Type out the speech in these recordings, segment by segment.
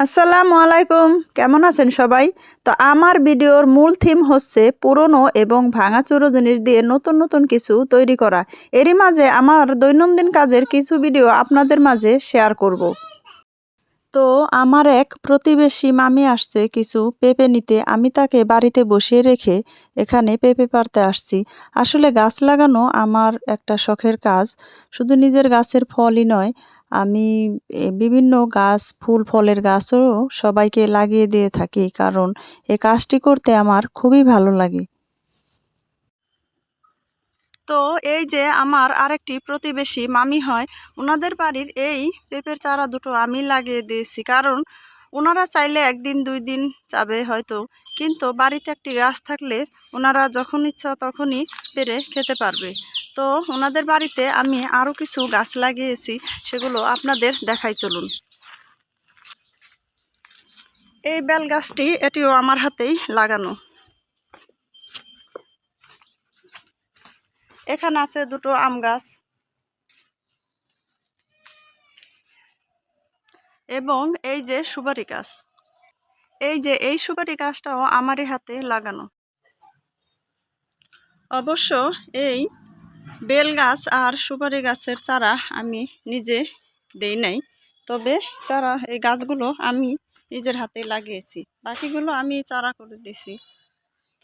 আসসালামু আলাইকুম। কেমন আছেন সবাই? তো আমার ভিডিওর মূল থিম হচ্ছে পুরনো এবং ভাঙাচুরো জিনিস দিয়ে নতুন নতুন কিছু তৈরি করা। এরই মাঝে আমার দৈনন্দিন কাজের কিছু ভিডিও আপনাদের মাঝে শেয়ার করব। তো আমার এক প্রতিবেশী মামি আসছে কিছু পেঁপে নিতে। আমি তাকে বাড়িতে বসিয়ে রেখে এখানে পেঁপে পারতে আসছি। আসলে গাছ লাগানো আমার একটা শখের কাজ। শুধু নিজের গাছের ফলই নয় আমি বিভিন্ন গাছ, ফুল, ফলের গাছও সবাইকে লাগিয়ে দিয়ে থাকি কারণ এ কাজটি করতে আমার খুবই ভালো লাগে। তো এই যে আমার আরেকটি প্রতিবেশী মামি হয় ওনাদের বাড়ির এই পেঁপের চারা দুটো আমি লাগিয়ে দিয়েছি কারণ ওনারা চাইলে একদিন, দুই দিন যাবে হয়তো। কিন্তু বাড়িতে একটি গাছ থাকলে ওনারা যখন ইচ্ছা তখনই পেরে খেতে পারবে। তো ওনাদের বাড়িতে আমি আরও কিছু গাছ লাগিয়েছি, সেগুলো আপনাদের দেখাই চলুন। এই বেল গাছটি এটিও আমার হাতেই লাগানো। এখানে আছে দুটো আম গাছ। এবং এই যে সুপারি গাছ। এই যে এই সুপারি গাছটাও আমারই হাতে লাগানো। অবশ্য এই বেল গাছ আর সুপারি গাছের চারা আমি নিজে দেই নাই। তবে চারা, এই গাছগুলো আমি নিজের হাতে লাগিয়েছি। বাকিগুলো আমি চারা করে দিছি।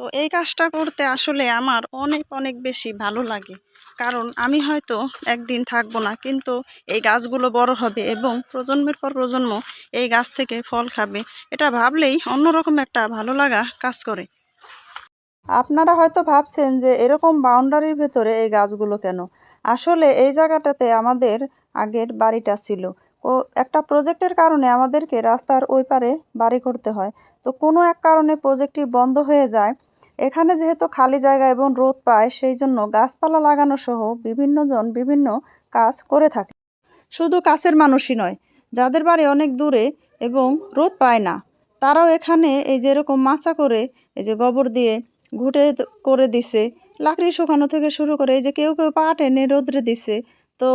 তো এই কাজটা করতে আসলে আমার অনেক অনেক বেশি ভালো লাগে। কারণ আমি হয়তো একদিন থাকব না, কিন্তু এই গাছগুলো বড় হবে এবং প্রজন্মের পর প্রজন্ম এই গাছ থেকে ফল খাবে। এটা ভাবলেই অন্যরকম একটা ভালো লাগা কাজ করে। আপনারা হয়তো ভাবছেন যে এরকম বাউন্ডারির ভেতরে এই গাছগুলো কেন? আসলে এই জায়গাটাতে আমাদের আগের বাড়িটা ছিল। ও, একটা প্রজেক্টের কারণে আমাদেরকে রাস্তার ওই পারে বাড়ি করতে হয়। তো কোনো এক কারণে প্রজেক্টটি বন্ধ হয়ে যায়। এখানে যেহেতু খালি জায়গা এবং রোদ পায়, সেই জন্য গাছপালা লাগানো সহ বিভিন্নজন বিভিন্ন কাজ করে থাকে। শুধু কাছের মানুষই নয়, যাদের বাড়ি অনেক দূরে এবং রোদ পায় না, তারাও এখানে এই যে এরকম মাচা করে, এই যে গোবর দিয়ে ঘুটে করে দিছে। লাকড়ি শুকানো থেকে শুরু করে এই যে কেউ কেউ পা টেনে রোদ্রে দিছে। তো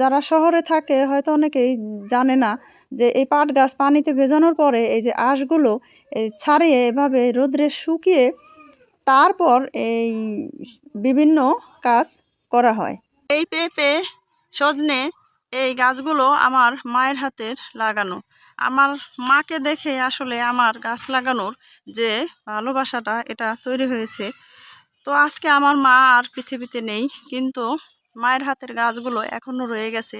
যারা শহরে থাকে হয়তো অনেকেই জানে না যে এই পাট গাছ পানিতে ভেজানোর পরে এই যে আঁশগুলো এই ছাড়িয়ে এভাবে রোদ্রে শুকিয়ে তারপর এই বিভিন্ন কাজ করা হয়। এই পেঁপে, সজনে এই গাছগুলো আমার মায়ের হাতের লাগানো। আমার মাকে দেখে আসলে আমার গাছ লাগানোর যে ভালোবাসাটা এটা তৈরি হয়েছে। তো আজকে আমার মা আর পৃথিবীতে নেই, কিন্তু মায়ের হাতের গাছগুলো এখনও রয়ে গেছে।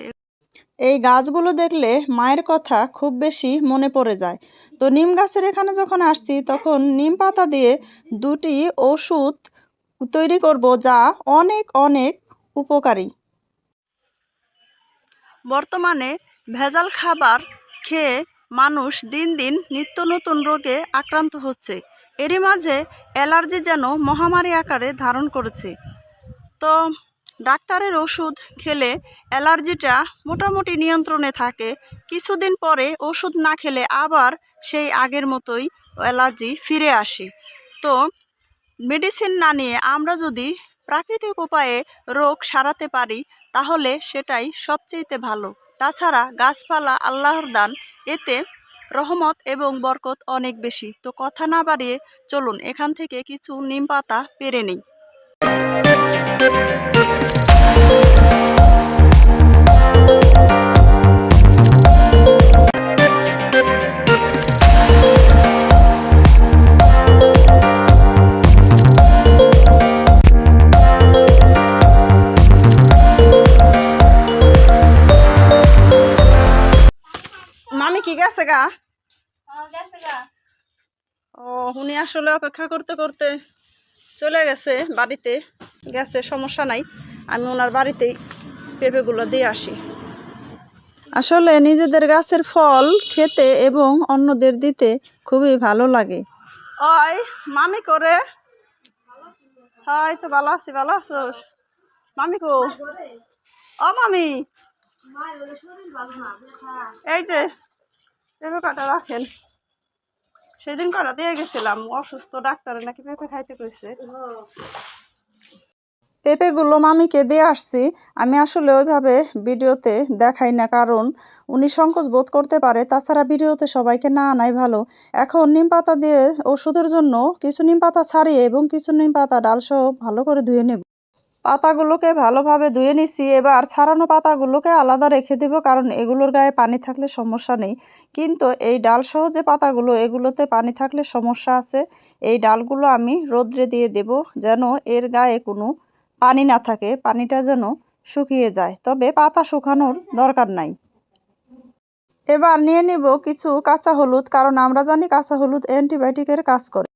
এই গাছগুলো দেখলে মায়ের কথা খুব বেশি মনে পড়ে যায়। তো নিম গাছের এখানে যখন আসছি, তখন নিম পাতা দিয়ে দুটি ওষুধ তৈরি করব যা অনেক অনেক উপকারী। বর্তমানে ভেজাল খাবার খেয়ে মানুষ দিন দিন নিত্য নতুন রোগে আক্রান্ত হচ্ছে। এরই মাঝে অ্যালার্জি যেন মহামারী আকারে ধারণ করেছে। তো ডাক্তারের ওষুধ খেলে অ্যালার্জিটা মোটামুটি নিয়ন্ত্রণে থাকে। কিছুদিন পরে ওষুধ না খেলে আবার সেই আগের মতোই অ্যালার্জি ফিরে আসে। তো মেডিসিন না নিয়ে আমরা যদি প্রাকৃতিক উপায়ে রোগ সারাতে পারি, তাহলে সেটাই সবচেয়েতে ভালো। তাছাড়া গাছপালা, আল্লাহর দান, এতে রহমত এবং বরকত অনেক বেশি। তো কথা না বাড়িয়ে চলুন, এখান থেকে কিছু নিম পাতা পেরে নিই। ও উনি আসলে অপেক্ষা করতে করতে চলে গেছে বাড়িতে। গেছে সমস্যা নাই। আমি ওনার বাড়িতেই পেঁপেগুলো দিয়ে আসি। আসলে নিজেদের গাছের ফল খেতে এবং অন্যদের দিতে খুবই ভালো লাগে। ওই মামি করে? হয় তো ভালো আছি ভালো আছোস? মামি কো? ও মামি। এই যে পেঁপে কাটা রাখেন। সেদিন কটা দিয়ে গেছিলাম, অসুস্থ, ডাক্তারে নাকি পেঁপে খাইতে কইছে। পেঁপেগুলো মামিকে দিয়ে আসছি, আমি আসলে ওইভাবে ভিডিওতে দেখাই না, কারণ উনি সংকোচ বোধ করতে পারে, তাছাড়া ভিডিওতে সবাইকে না আনাই ভালো। এখন নিম পাতা দিয়ে ওষুধের জন্য কিছু নিম পাতা ছাড়িয়ে এবং কিছু নিম পাতা ডালসহ ভালো করে ধুয়ে নেব। পাতাগুলোকে ভালোভাবে ধুয়ে নিচ্ছি এবার ছাড়ানো পাতাগুলোকে আলাদা রেখে দেব, কারণ এগুলোর গায়ে পানি থাকলে সমস্যা নেই। কিন্তু এই ডালসহ যে পাতাগুলো, এগুলোতে পানি থাকলে সমস্যা আছে। এই ডালগুলো আমি রোদ্রে দিয়ে দেব যেন এর গায়ে কোনো পানি না থাকে, পানিটা যেন শুকিয়ে যায়। তবে পাতা শুকানোর দরকার নাই। এবার নিয়ে নিব কিছু কাঁচা হলুদ, কারণ আমরা জানি কাঁচা হলুদ অ্যান্টিবায়োটিকের কাজ করে।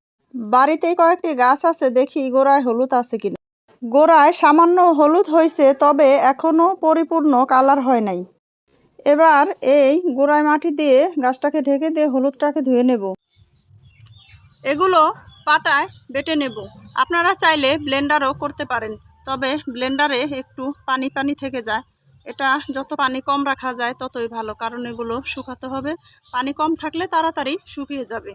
বাড়িতেই কয়েকটি গাছ আছে, দেখি গোড়ায় হলুদ আছে কিনা। গোড়ায় সামান্য হলুদ হয়েছে, তবে এখনও পরিপূর্ণ কালার হয় নাই। এবার এই গোড়ায় মাটি দিয়ে গাছটাকে ঢেকে দিয়ে হলুদটাকে ধুয়ে নেব। এগুলো পাটায় বেটে নেব। আপনারা চাইলে ব্লেন্ডারও করতে পারেন, তবে ব্লেন্ডারে একটু পানি পানি থেকে যায়। এটা যত পানি কম রাখা যায়, ততই ভালো, কারণ এগুলো শুকাতে হবে। পানি কম থাকলে তাড়াতাড়ি শুকিয়ে যাবে।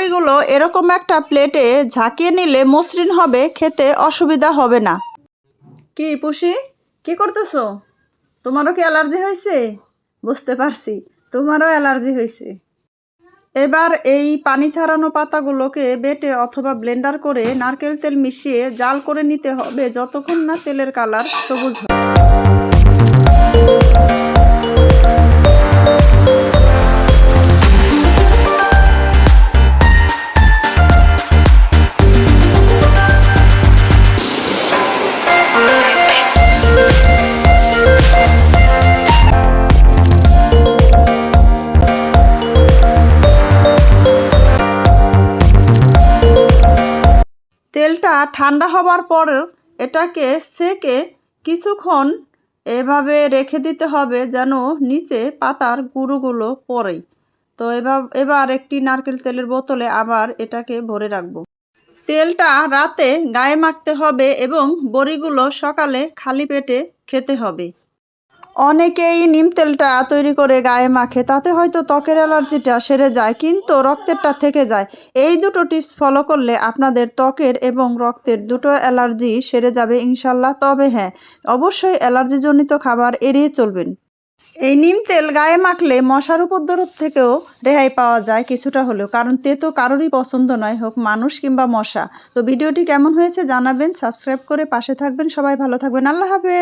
পর এরকম একটা প্লেটে ঝাঁকিয়ে নিলে মসৃণ হবে, খেতে অসুবিধা হবে না। কি, পুষি? কি করতেছো? তোমারও কি অ্যালার্জি হয়েছে? বুঝতে পারছি, তোমারও অ্যালার্জি হয়েছে। এবার এই পানি ছাড়ানো পাতাগুলোকে বেটে অথবা ব্লেন্ডার করে নারকেল তেল মিশিয়ে জাল করে নিতে হবে, যতক্ষণ না তেলের কালার সবুজ হয়। ঠান্ডা হবার পর এটাকে সেকে কিছুক্ষণ এভাবে রেখে দিতে হবে যেন নিচে পাতার গুঁড়োগুলো পরে তো এবার এবার একটি নারকেল তেলের বোতলে আবার এটাকে ভরে রাখব। তেলটা রাতে গায়ে মাখতে হবে এবং বড়িগুলো সকালে খালি পেটে খেতে হবে। অনেকেই নিম তেলটা তৈরি করে গায়ে মাখে, তাতে হয়তো ত্বকের অ্যালার্জিটা সেরে যায়, কিন্তু রক্তেরটা থেকে যায়। এই দুটো টিপস ফলো করলে আপনাদের ত্বকের এবং রক্তের দুটো অ্যালার্জি সেরে যাবে ইনশাল্লাহ। তবে হ্যাঁ অবশ্যই অ্যালার্জিজনিত খাবার এড়িয়ে চলবেন। এই নিম তেল গায়ে মাখলে মশার উপদ্রব থেকেও রেহাই পাওয়া যায় কিছুটা হলেও, কারণ তে তো কারোরই পছন্দ নয়, হোক মানুষ কিংবা মশা। তো ভিডিওটি কেমন হয়েছে জানাবেন, সাবস্ক্রাইব করে পাশে থাকবেন। সবাই ভালো থাকবেন। আল্লাহ হাফেজ!